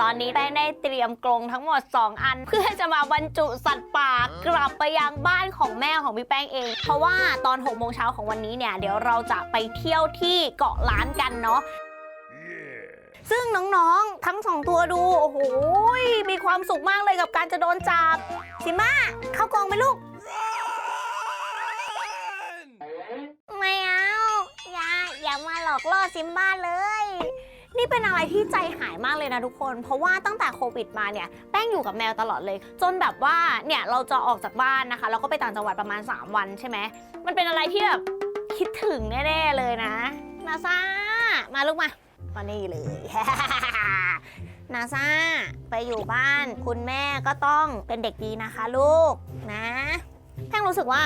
ตอนนี้แป้งได้เตรียมกรงทั้งหมด 2 อัน เพื่อจะมาบรรจุสัตว์ป่ากลับไปยังบ้านของแม่ของพี่แป้งเอง เพราะว่าตอน6โมงเช้าของวันนี้เนี่ยเดี๋ยวเราจะไปเที่ยวที่เกาะล้านกันเนาะซึ่งน้องๆ ทั้งสองตัวดู โอ้โห มีความสุขมากเลยกับการจะโดนจับซิม่าเข้ากรงไปลูก ไม่เอา อย่าอย่ามาหลอกล่อซิมบ้าเลย นี่เป็นอะไรที่ใจหายมากเลยนะทุกคน เพราะว่าตั้งแต่โควิดมาเนี่ยแป้งอยู่กับแมวตลอดเลย จนแบบว่าเนี่ยเราจะออกจากบ้านนะคะแล้วก็ไปต่างจังหวัดประมาณ 3 วันใช่ไหมมันเป็นอะไรที่แบบคิดถึงแน่ๆเลยนะนาซามาลูกมามานี่เลยนาซาไปอยู่บ้าน คุณแม่ก็ต้องเป็นเด็กดีนะคะลูกนะแป้งรู้สึกว่า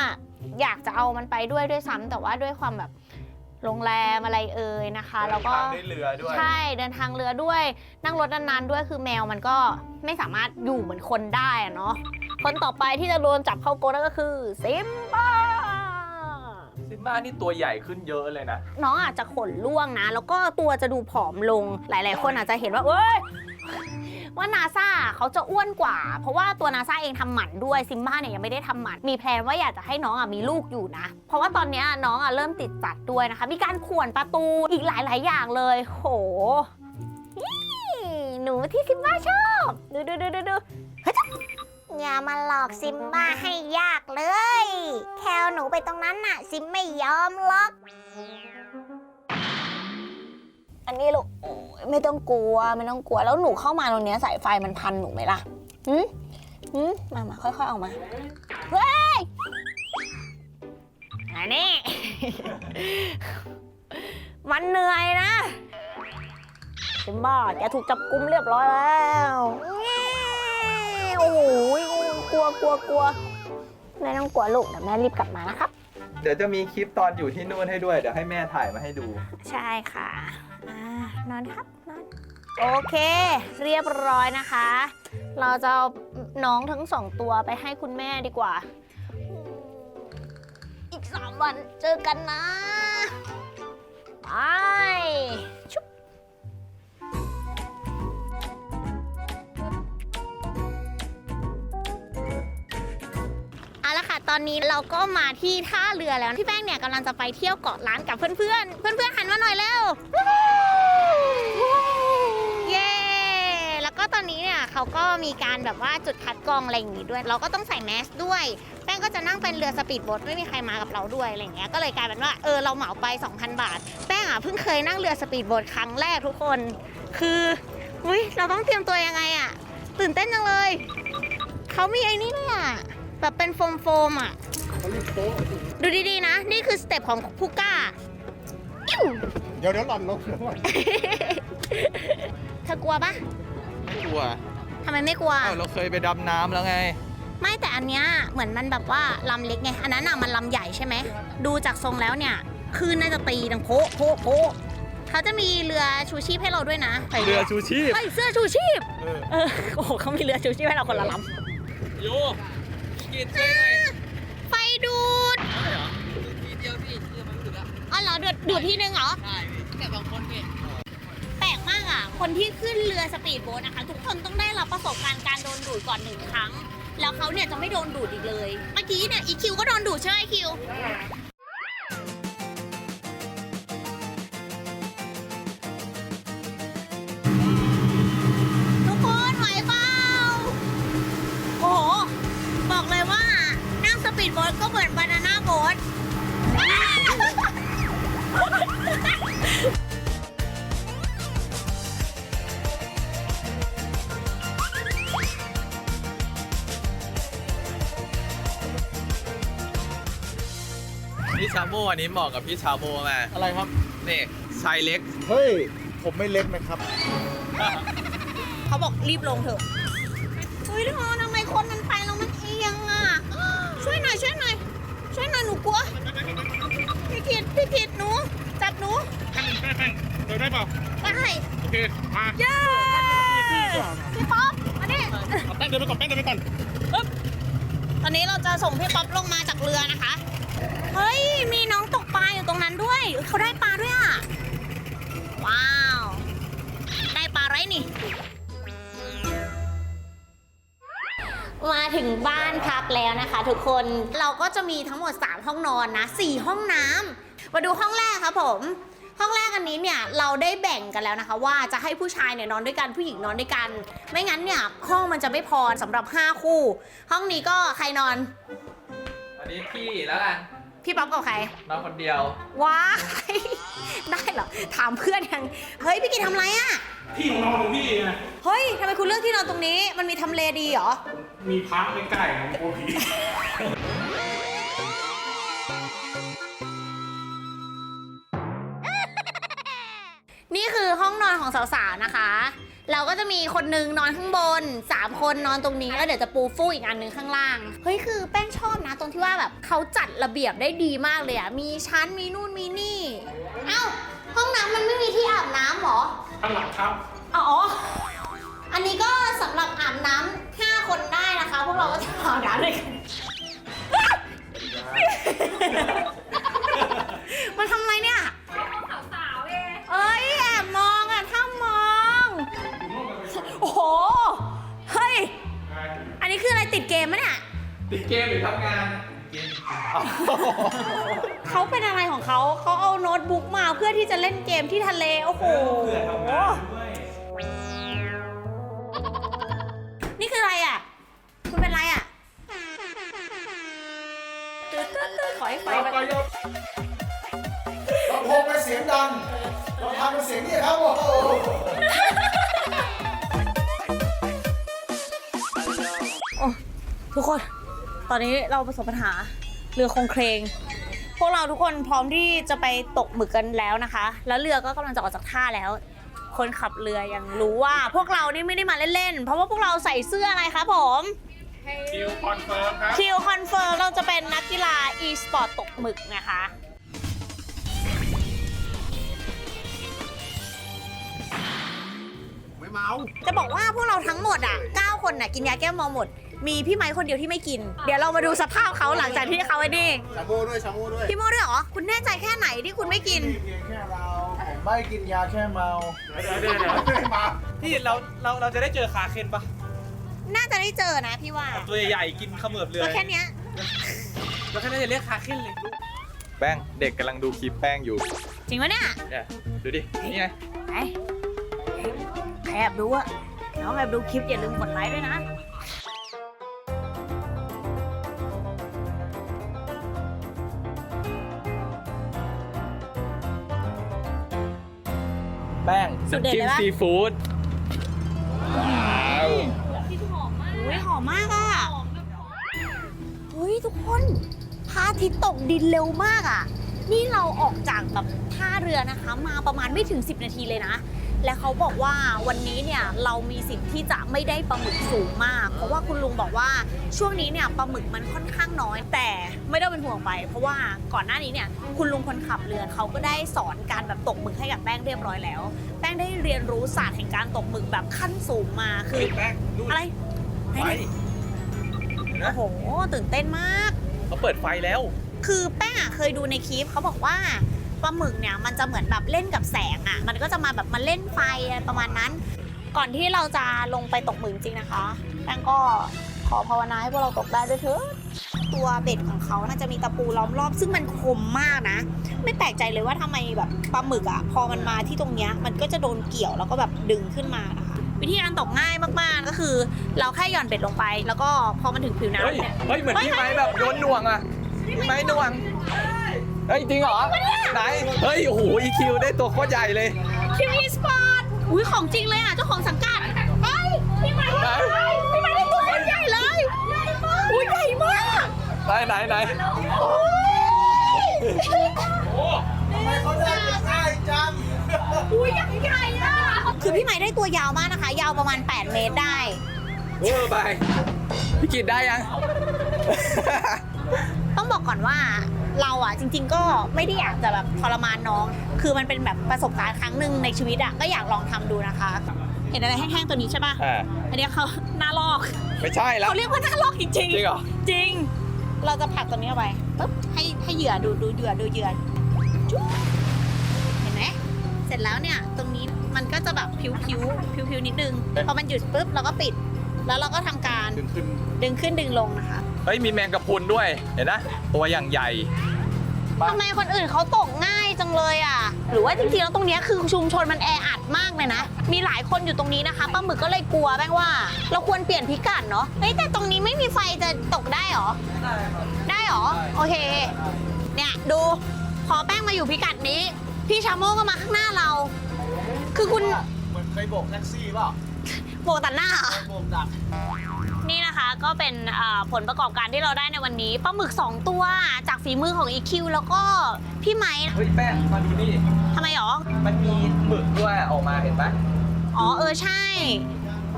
อยากจะเอามันไปด้วยด้วยซ้ำแต่ว่าด้วยความแบบ โรงแรมอะไรเอ่ยนะคะ แล้วก็ทางด้วยเรือด้วย ใช่เดินทางเรือด้วย นั่งรถนานๆด้วยคือแมวมันก็ไม่สามารถอยู่เหมือนคนได้อะเนาะคนต่อไปที่จะโดนจับเข้ากรงนั่นก็คือซิมบ้า ซิมบ้านี่ตัวใหญ่ขึ้นเยอะเลยนะ น้องอาจจะขนร่วงนะ แล้วก็ตัวจะดูผอมลงหลาย ๆ คนอาจจะเห็นว่าเอ้ย ว่านาซาเขาจะอ้วนกว่า เพราะว่าตัวนาซาเองทำหมันด้วยซิมบ้าเนี่ยยังไม่ได้ทำหมัน มีแพลนว่าอยากจะให้น้องอะมีลูกอยู่นะ เพราะว่าตอนนี้น้องอะเริ่มติดจัดด้วยนะคะ มีการข่วนประตูอีกหลาย ๆ อย่างเลย โหหนูที่ซิมบ้าชอบ ดูดูดูดูดูเฮ้ยอย่ามาหลอกซิมบ้าให้ยากเลย แคลหนูไปตรงนั้นน่ะ ซิมไม่ยอมหรอก อันนี้ลูกโอ้ยไม่ต้องกลัวไม่ต้องกลัวแล้วหนูเข้ามาตรงเนี้ยสายไฟมันพันหนูไหมล่ะหืมหืมมามาค่อยๆออกมาเฮ้ยอันนี้ มันเหนื่อยนะซิมบ้าแกถูกจับกุมเรียบร้อยแล้วโอ้โหกลัวกลัวกลัวไม่ต้องกลัวลูกเดี๋ยวแม่รีบกลับมานะครับ เดี๋ยวจะมีคลิปตอนอยู่ที่นู่นให้ด้วย เดี๋ยวให้แม่ถ่ายมาให้ดู ใช่ค่ะอ่า นอนครับนอนโอเค เรียบร้อยนะคะ เราจะเอาน้องทั้งสองตัวไปให้คุณแม่ดีกว่า อีกสามวันเจอกันนะ ไปชุบ ตอนนี้เราก็มาที่ท่าเรือแล้ว พี่แป้งเนี่ยกำลังจะไปเที่ยวเกาะล้านกับเพื่อนๆเพื่อนๆหันมาหน่อยเร็วเย้แล้วก็ตอนนี้เนี่ยเขาก็มีการแบบว่าจุดคัดกรองอะไรอย่างงี้ด้วย เราก็ต้องใส่แมสด้วย แป้งก็จะนั่งเป็นเรือสปีดโบ๊ทไม่มีใครมากับเราด้วยอะไรอย่างเงี้ยก็เลยกลายเป็นว่าเออเราเหมาไป 2,000 บาท แป้งอะเพิ่งเคยนั่งเรือสปีดโบ๊ทครั้งแรกทุกคน คืออุ้ยเราต้องเตรียมตัวยังไงอะตื่นเต้นจังเลยเขามีไอ้นี่ด้วยอะ แบบเป็นโฟมโฟมๆอะดูดีๆนะ นี่คือสเต็ปของผู้กล้าอิ๊วเดี๋ยวเดี๋ยวหล่อนลงเดี๋ยวหล่อนเธอกลัวปะกลัวทำไมไม่กลัว อ้าวเราเคยไปดำน้ำแล้วไง ไม่แต่อันเนี้ยเหมือนมันแบบว่าลำเล็กไง อันนั้นอะมันลำใหญ่ใช่ไหม ดูจากทรงแล้วเนี่ยคลื่นน่าจะตีดังโพะโพะโพะเขาจะมีเรือชูชีพให้เราด้วยนะใส่เรือชูชีพ เฮ้ยเสื้อชูชีพ เออ เออ โอ้โหเขามีเรือชูชีพให้เราคนละลโย กินได้ไงำไฟดูดทีเดียวพี่ที่มันรู้สึกอะอ๋อเหรอดูดดูดทีนึงเหรอ ใช่แต่บางคนพี่แปลกมากอะ คนที่ขึ้นเรือสปีดโบ๊ทนะคะ ทุกคนต้องได้รับประสบการณ์การโดนดูดก่อนหนึ่งครั้ง แล้วเขาเนี่ยจะไม่โดนดูดอีกเลย เมื่อกี้เนี่ยอีคิวก็โดนดูดใช่ไหมคิว อันนี้เหมาะกับพี่ชาโมมาอะไรครับ นี่ชายเล็ก เฮ้ย ผมไม่เล็กนะครับ เขาบอกรีบลงเถอะเฮ้ยทุกคนทำไมคนมันไปแล้วมันเอียงอะ ช่วยหน่อยช่วยหน่อยช่วยหน่อยหนูกลัว พี่กิดพี่กิดหนู จับหนูเดี๋ยวได้เปล่าได้โอเค มาเย้พี่ป๊อปมาดิเอาแป้งเดินไปก่อนแป้งเดินไปก่อนตอนนี้เราจะส่งพี่ป๊อปลงมาจากเรือนะคะ เฮ้ย มีน้องตกปลาอยู่ตรงนั้นด้วย เขาได้ปลาด้วยอะ ว้าว ได้ปลาไรนี่ มาถึงบ้านพักแล้วนะคะ ทุกคน เราก็จะมีทั้งหมด 3 ห้องนอนนะ 4 ห้องน้ำ มาดูห้องแรกครับผมห้องแรกอันนี้เนี่ยเราได้แบ่งกันแล้วนะคะ ว่าจะให้ผู้ชายเนี่ยนอนด้วยกันผู้หญิงนอนด้วยกัน ไม่งั้นเนี่ยห้องมันจะไม่พอสำหรับ 5 คู่ ห้องนี้ก็ใครนอนวันนี้พี่แล้วกัน พี่ป๊อปกับใครนอนคนเดียว ว้าย ได้เหรอ ถามเพื่อนยัง เฮ้ย พี่กินทำอะไรอะ่ะที่นอนของพี่ไงเฮ้ยทำไมคุณเลือกที่นอนตรงนี้ มันมีทำเลดีเหรอ มีพักใกล้ๆของโอพีนี่คือห้องนอนของสาวๆนะคะ เราก็จะมีคนหนึงนอนข้างบน 3 คนนอนตรงนี้แล้วเดี๋ยวจะปูฟูกอีกอันหนึงข้างล่าง เฮ้ยคือแป้งชอบนะตรงที่ว่าแบบเขาจัดระเบียบได้ดีมากเลยอะมีชั้นมีนู่นมีนี่ เอ้า ห้องน้ำมันไม่มีที่อาบน้ำเหรอ ข้างหลังครับ อ๋อ อันนี้ก็สำหรับอาบน้ำห้าคนได้นะคะ พวกเราก็จะอาบน้ำด้วยกัน มันทำอะไรเนี่ย ติดเกมมะเนี่ยติดเกมหรือทำงานเขาเป็นอะไรของเขาเขาเอาโน้ตบุ๊กมาเพื่อที่จะเล่นเกมที่ทะเล โอ้โหเผื่อทำงานด้วยนี่คืออะไรอะ คุณเป็นอะไรอะตึ๊ดตึ๊ดตึ๊ดขอให้ไฟมันลำโพงเป็นเสียงดังลำพังเป็นเสียงนี่ครับโอ้โห ทุกคน ตอนนี้เราประสบปัญหาเรือโครงเครงพวกเราทุกคนพร้อมที่จะไปตกหมึกกันแล้วนะคะ แล้วเรือก็กำลังจะออกจากท่าแล้ว คนขับเรือยังรู้ว่า พวกเรานี่ไม่ได้มาเล่นๆ เพราะว่าพวกเราใส่เสื้ออะไรคะผม คิวคอนเฟิร์มครับ คิวคอนเฟิร์มเราจะเป็นนักกีฬา e-sport ตกหมึกนะคะ ไม่เมา จะบอกว่าพวกเราทั้งหมดอะ 9 คนน่ะกินยาแก้เมาหมด มีพี่ไม้คนเดียวที่ไม่กิน เดี๋ยวเรามาดูสภาพเขาหลังจากที่เขาไอ้นี่ชาโมด้วยชาโมด้วยพี่โมด้วยเหรอ คุณแน่ใจแค่ไหนที่คุณไม่กิน เพียงแค่เราผมไม่กินยาแค่เมาเดี๋ยวเดี๋ยวเดี๋ยวไม่มาพี่เราเราเราจะได้เจอคาเคนปะน่าจะได้เจอนะพี่ว่าตัวใหญ่ๆกินเขมือบเรือก็แค่เนี้ยแล้วแค่นั้นจะเรียกคาเคนเลยลูกแป้งเด็กกำลังดูคลิปแป้งอยู่จริงปะเนี่ยเนี่ยดูดินี่ไงไหนใครแอบดูอะน้องแอบดูคลิปอย่าลืมกดไลค์ด้วยนะ แป้งสุดเด็ดเลยปะซีฟู้ดว้าวอุ้ยหอมมากอะอุ้ยทุกคนพระอาทิตย์ตกดินเร็วมากอะนี่เราออกจากแบบท่าเรือนะคะ มาประมาณไม่ถึง 10 นาทีเลยนะ และเขาบอกว่าวันนี้เนี่ยเรามีสิทธิ์ที่จะไม่ได้ปลาหมึกสูงมาก เพราะว่าคุณลุงบอกว่าช่วงนี้เนี่ยปลาหมึกมันค่อนข้างน้อย แต่ไม่ต้องเป็นห่วงไป เพราะว่าก่อนหน้านี้เนี่ยคุณลุงคนขับเรือเขาก็ได้สอนการแบบตกหมึกให้กับแป้งเรียบร้อยแล้ว แป้งได้เรียนรู้ศาสตร์แห่งการตกหมึกแบบขั้นสูงมาคือแป้งนู่นอะไรไหนไฟโอ้โหตื่นเต้นมากเขาเปิดไฟแล้ว คือแป้งอะเคยดูในคลิปเขาบอกว่า ปลาหมึกเนี่ยมันจะเหมือนแบบเล่นกับแสงอะมันก็จะมาแบบมาเล่นไฟอะไรประมาณนั้น ก่อนที่เราจะลงไปตกหมึกจริงนะคะแป้งก็ขอภาวนาให้พวกเราตกได้ด้วยเถอะตัวเบ็ดของเขาน่าจะมีตะปูล้อมรอบ ซึ่งมันคมมากนะ ไม่แปลกใจเลยว่าทำไมแบบปลาหมึกอะพอมันมาที่ตรงเนี้ยมันก็จะโดนเกี่ยวแล้วก็แบบดึงขึ้นมานะคะ วิธีการตกง่ายมากๆก็คือ เราแค่หย่อนเบ็ดลงไป แล้วก็พอมันถึงผิวน้ำเฮ้ยเนี่ยเฮ้ยเหมือนพี่ไม้แบบโดนหน่วงอะพี่ไม้หน่วง เฮ้ยจริงเหรอไหนเฮ้ยโอ้โหอีคิวได้ตัวโคตรใหญ่เลยคิวอีสปอร์ตอุ้ยของจริงเลยอะเจ้าของสังกัดเฮ้ยพี่ไม้ได้พี่ไม้ได้ตัวใหญ่เลยอุ้ยใหญ่มากไหนไหนไหนทำไมเขาได้ง่ายจังอุ้ยยังใหญ่อะคือพี่ไม้ได้ตัวยาวมากนะคะ ยาวประมาณ 8 เมตรได้เวอร์ไปพี่กิดได้ยัง ต้องบอกก่อนว่าเราอะจริง ๆ ก็ไม่ได้อยากจะแบบทรมานน้อง คือมันเป็นแบบประสบการณ์ครั้งหนึ่งในชีวิตอะก็อยากลองทำดูนะคะ เห็นอะไรแห้งๆตัวนี้ใช่ป่ะอ่าอันเนี้ยเขาหน้าลอกไม่ใช่แล้ว เขาเรียกว่าหน้าลอกจริงๆจริงเหรอ จริง เราจะผลักตัวนี้เอาไปปุ๊บให้ให้เหยื่อดูดูเหยื่อดูเหยื่อจุ๊บเห็นไหมเสร็จแล้วเนี่ยตรงนี้มันก็จะแบบผิวผิวผิวผิวๆนิดนึงพอมันหยุดปุ๊บเราก็ปิด แล้วเราก็ทำการ ดึงขึ้น ดึงขึ้นดึงลงนะคะ เฮ้ยมีแมงกะพรุนด้วยเห็นนะตัวอย่างใหญ่ ทำไมคนอื่นเขาตกง่ายจังเลยอะ หรือว่าจริงๆแล้วตรงเนี้ยคือชุมชนมันแออัดมากเลยนะ มีหลายคนอยู่ตรงนี้นะคะปลาหมึกก็เลยกลัวแป้งว่า เราควรเปลี่ยนพิกัดเนาะ เฮ้ยแต่ตรงนี้ไม่มีไฟจะตกได้เหรอ ได้เหรอ โอเค เนี่ยดูพอแป้งมาอยู่พิกัดนี้ พี่ชาโมก็มาข้างหน้าเรา คือคุณเหมือนเคยโบกแท็กซี่เปล่าโบกตัดหน้าเหรอ โบกดักนี่นะคะ ก็เป็นอ่าผลประกอบการที่เราได้ในวันนี้ปลาหมึก 2 ตัวจากฝีมือของ EQ แล้วก็พี่ไม้เฮ้ยแป้งมาดูนี่ทำไมหรอ มันมีหมึกด้วยออกมาเห็นปะอ๋อเออใช่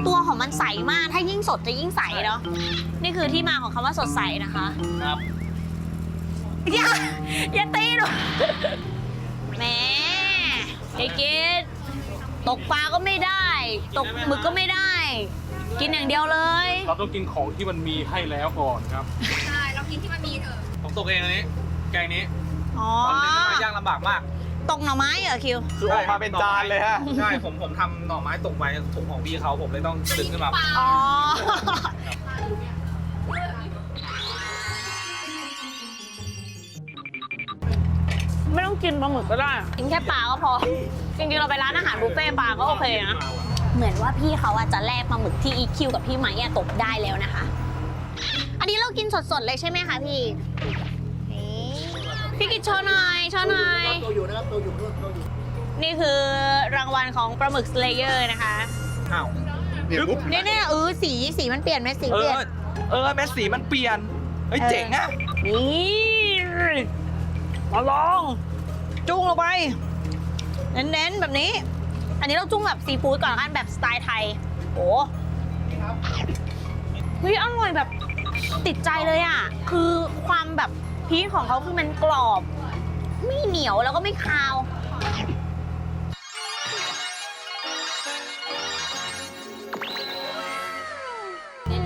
ตัวของมันใสมากถ้ายิ่งสดจะยิ่งใสเนาะนี่คือที่มาของคำว่าสดใสนะคะ ครับอย่าอย่าตีหนูแหมไอ้กิดตกปลาก็ไม่ได้ ตกหมึกก็ไม่ได้ กินอย่างเดียวเลย เราต้องกินของที่มันมีให้แล้วก่อนครับผมตกเองอันนี้ แกงนี้อ๋อ ตอนนี้มาย่างลำบากมากตกหน่อไม้เหรอคิว คือออกมาเป็นจานเลยฮะ ใช่ผมผมทำหน่อไม้ตกไปถุงของพี่เขาผมเลยต้องดึงขึ้นมา อ๋อ ไม่ต้องกินปลาหมึกก็ได้ กินแค่ปลาก็พอ จริงๆ เราไปร้านอาหารบุฟเฟ่ต์ปลาก็โอเคนะ เหมือนว่าพี่เขาอะจะแลกปลาหมึกที่ EQ กับพี่ไม้อะตกได้แล้วนะคะ อันนี้เรากินสดๆเลยใช่ไหมคะพี่นี่พี่กิจโชว์หน่อยโชว์หน่อย ตัวอยู่นะครับตัวอยู่นู่นตัวอยู่ นี่คือรางวัลของปลาหมึกสเลเยอร์นะคะอ้าว เนี่ยปุ๊บเนี่ยเนี่ยเออสีสีมันเปลี่ยนไหมสีเอเปลี่ยน อ เออแมสสีมันเปลี่ยน เฮ้ย เออ เจ๋งอะนี่มาลอง จุ้งลงไป เน้นๆแบบนี้ อันนี้เราจุ้งแบบซีฟู้ดก่อนละกันแบบสไตล์ไทยโอ้เฮ้ยอร่อยแบบติดใจเลยอะ คือความแบบพีคของเขาคือมันกรอบ ไม่เหนียวแล้วก็ไม่คาวอื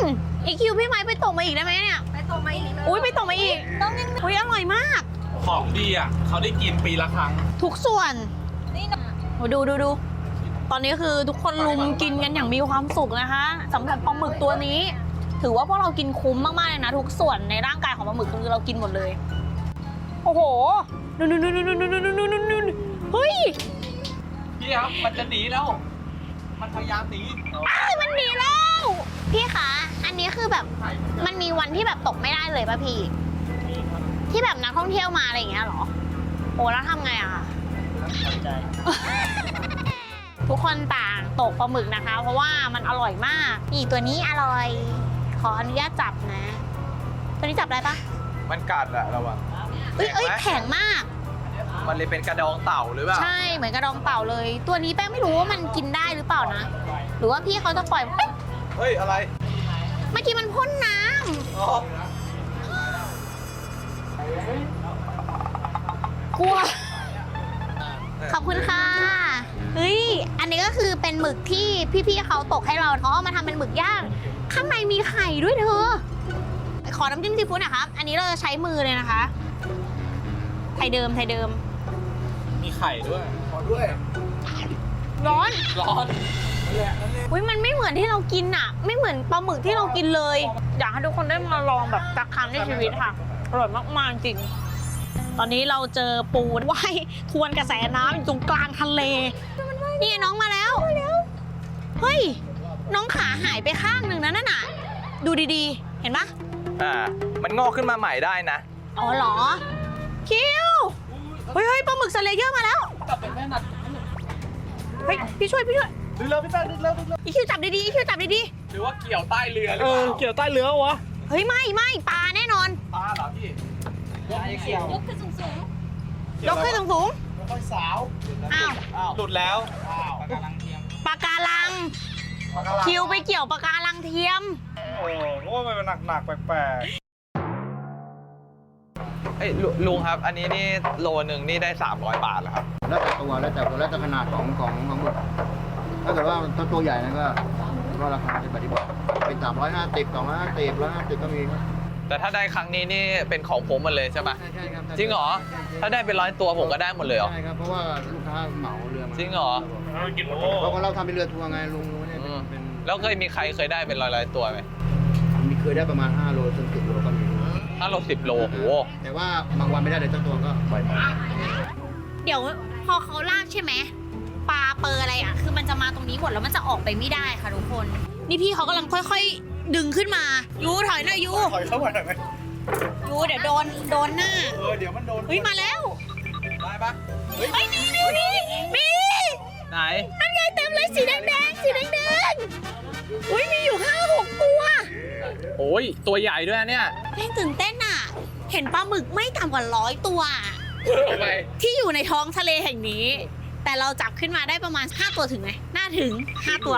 มอีคิวพี่ไม้ไปตกมาอีกได้ไหมเนี่ย ไปตกมาอีกเลยอุ้ยไปตกมาอีก ต้องยังอุ้ยอร่อยมาก ของดีอะ เขาได้กินปีละครั้ง ทุกส่วนนี่นะโห ดูดูดู ตอนนี้คือทุกคนลุมกินกันอย่างมีความสุขนะคะสำหรับปลาหมึกตัวนี้ ถือว่าพวกเรากินคุ้มมากๆเลยนะทุกส่วนในร่างกายของปลาหมึกคือเรากินหมดเลย โอ้โหนู่นนู่นนู่นนู่นนู่นนู่นนู่นเฮ้ยพี่ครับมันจะหนีแล้ว มันพยายามหนีอ้ยมันหนีแล้ว พี่คะ อันนี้คือแบบมันมีวันที่แบบตกไม่ได้เลยป่ะพี่ ที่แบบนักท่องเที่ยวมาอะไรอย่างเงี้ยเหรอ โอ้แล้วทำไงอะะ ทุกคนต่างตกปลาหมึกนะคะ เพราะว่ามันอร่อยมาก นี่ตัวนี้อร่อย ขออนุญาตจับนะ ตัวนี้จับได้ปะมันกัดอะระวัง เอ้ยเอ้ยไหมแข็งมาก มันเลยเป็นกระดองเต่าหรือเปล่า ใช่เหมือนกระดองเต่าเลย ตัวนี้แป้งไม่รู้ว่ามันกินได้หรือเปล่านะ หรือว่าพี่เขาจะปล่อยเอ้ยเฮ้ย อะไร เมื่อกี้มันพ่นน้ำอ๋อกลัว ขอบคุณค่ะเฮ้ยอันนี้ก็คือเป็นหมึกที่พี่ๆเขาตกให้เราเขาเอามาทำเป็นหมึกย่าง ข้างในมีไข่ด้วยเธอ ขอน้ำจิ้มซีฟู้ดหนะครับ อันนี้เราจะใช้มือเลยนะคะ ไทยเดิมไทยเดิม มีไข่ด้วย ขอด้วยร้อน ร้อนอุ้ยมันไม่เหมือนที่เรากินอะไม่เหมือนปลาหมึกที่เรากินเลย อยากให้ทุกคนได้มาลองแบบสักครั้งในชีวิตค่ะอร่อยมากๆจริง ตอนนี้เราเจอปูว่ายทวนกระแสน้ำอยู่ตรงกลางทะเล นี่ไงน้องมาแล้ว เฮ้ย น้องขาหายไปข้างหนึ่งนะนั่นน่ะ ดูดีๆ เห็นปะอ่า มันงอกขึ้นมาใหม่ได้นะ อ๋อเหรอ คิว เฮ้ยเฮ้ยปลาหมึกสเลเยอร์มาแล้วเฮ้ย พี่ช่วย พี่ช่วย ดึงเร็วพี่แป้งดึงเร็วดึงเร็วอีคิวจับดีๆอีคิวจับดีหรือว่าเกี่ยวใต้เรือหรือเอเปอล่าเกี่ยวใต้เรือวะ ๆ เฮ้ยไม่ไม่ปลาแน่นอน ปลาเหรอพี่ เกี่ยวยกขึ้นสูงสูงยกขึ้นสูงค่อยๆสาวๆอ้าวอ้าวหลุดแล้วอ้าวปลาการังคิวไปเกี่ยวปลาการังเทียม โอ้โหมันเป็นหนักๆแปลกเอ้ยลุลุงครับ อันนี้นี่โลหนึ่งนี่ได้ 300 บาทเหรอครับ แล้วแต่ตัวแล้วแต่ตัวแล้วแต่ขนาดของของของหมึกถ้าเกิดว่าถ้าตัวใหญ่นะก็ก็ราคาจะปฏิบัติเป็นสามร้อยห้าสิบสองร้อยห้าสิบร้อยห้าสิบก็มีครับ แต่ถ้าได้ครั้งนี้นี่เป็นของผมหมดเลยใช่ปะ ใช่ใช่ครับจริงเหรอ ถ้าได้เป็นร้อยตัวผมก็ได้หมดเลยเหรอ ใช่ครับเพราะว่าลูกค้าเหมาเรือมาจริงเหรอเรากินหมดโอ้เพราะว่าเราทำเป็นเรือทัวร์ไงลุงลุงเนี่ยเป็นอืมเป็นแล้วเคยมีใครเคยได้เป็นร้อยๆตัวไหมมีเคยได้ประมาณ5โลจน10โลก็มีถ้าเราสิบโลโห แต่ว่าบางวันไม่ได้เลยเจ้าตัวก็ปล่อยมาเดี๋ยวพอเขาลากใช่ไหมปลาเปอร์อะไรอะ คือมันจะมาตรงนี้หมดแล้วมันจะออกไปไม่ได้ค่ะทุกคน นี่พี่เขากำลังค่อยๆ ดึงขึ้นมา ยูถอยหน่อยยูถอยเข้ามาหน่อยไหมยูเดี๋ยวโดนโดนหน้า เออเดี๋ยวมันโดนเฮ้ยมาแล้ว ได้ปะเฮ้ยนี่นี่นี่มีไหนนั่นไงเต็มเลยสีแดงๆสีแดงๆอุ้ยมีอยู่ห้าหกตัวโอ้ยตัวใหญ่ด้วยนะเนี่ยแม่งตื่นเต้นอะ เห็นปลาหมึกไม่ต่ำกว่าร้อยตัวอะทำไมที่อยู่ในท้องทะเลแห่งนี้ แต่เราจับขึ้นมาได้ประมาณ 5 ตัวถึงไหมน่าถึง 5 ตัว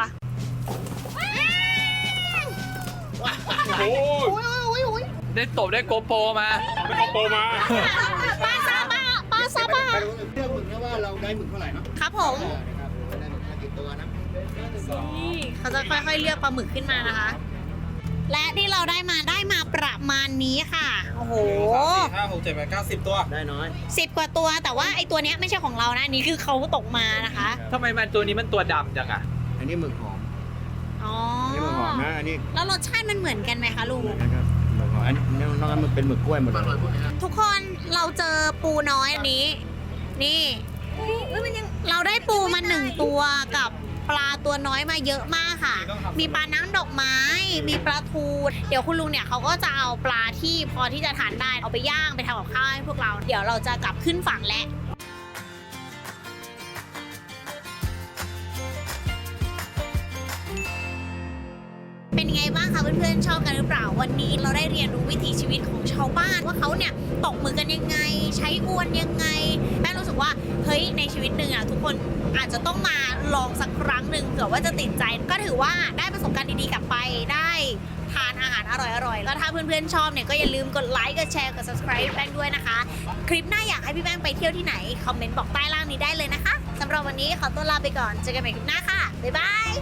โอ้ยโอ้ยโอ้ยโอ้ยได้ตบได้โกโปรมา ไม่ต้องโตมาปลาซาบะปลาซาบะไปรู้เรื่องหมึกนะว่าเราได้หมึกเท่าไหร่เนาะครับผมเออนะครับได้หมึกห้าสิบตัวนะนี่เขาจะค่อยๆเลือกปลาหมึกขึ้นมานะคะ และที่เราได้มาได้มาประมาณนี้ค่ะ โอ้โหสามสี่ห้าหกเจ็ดแปดเก้าสิบตัว ได้น้อยสิบกว่าตัวแต่ว่าไอตัวเนี้ยไม่ใช่ของเรานะอันนี่คือเขาตกมานะคะทำไมมันตัวนี้มันตัวดำจังอะอันนี้หมึกหอม อ๋ออั นนี้หมึกหอมนะอันนี้แล้วรสชาติมันเหมือนกันไหมคะลุง นะครับหมึกหอมอันนี้นอกนั้นมันเป็นหมึกกล้วยหมดเลยทุกคนเราเจอปูน้อยอันนี้ นี่เราได้ปูมาหนึ่งตัวกับปลาตัวน้อยมาเยอะมากค่ะ มีปลาน้ำดอกไม้ มีปลาทู เดี๋ยวคุณลุงเนี่ยเขาก็จะเอาปลาที่พอที่จะทานได้เอาไปย่างไปทำกับข้าวให้พวกเรา เดี๋ยวเราจะกลับขึ้นฝั่งแล้ว ไงบ้างคะเพื่อนๆชอบกันหรือเปล่าวันนี้เราได้เรียนรู้วิถีชีวิตของชาวบ้านว่าเขาเนี่ยตกมือกันยังไง ใช้อวนยังไงแม่รู้สึกว่าเฮ้ยในชีวิตหนึ่งอะทุกคนอาจจะต้องมาลองสักครั้งหนึ่งเผื่อว่าจะติดใจ ก็ถือว่าได้ประสบการณ์ดีๆกลับไปได้ทานอาหารอร่อยๆ แล้วถ้าเพื่อนๆชอบเนี่ยก็อย่าลืมกดไลค์ กดแชร์ กด subscribe แป้งด้วยนะคะ คลิปหน้าอยากให้พี่แป้งไปเที่ยวที่ไหน คอมเมนต์บอกใต้ล่างนี้ได้เลยนะคะ สำหรับวันนี้ขอตัวลาไปก่อน เจอกันใหม่คลิปหน้าค่ะ บ๊ายบาย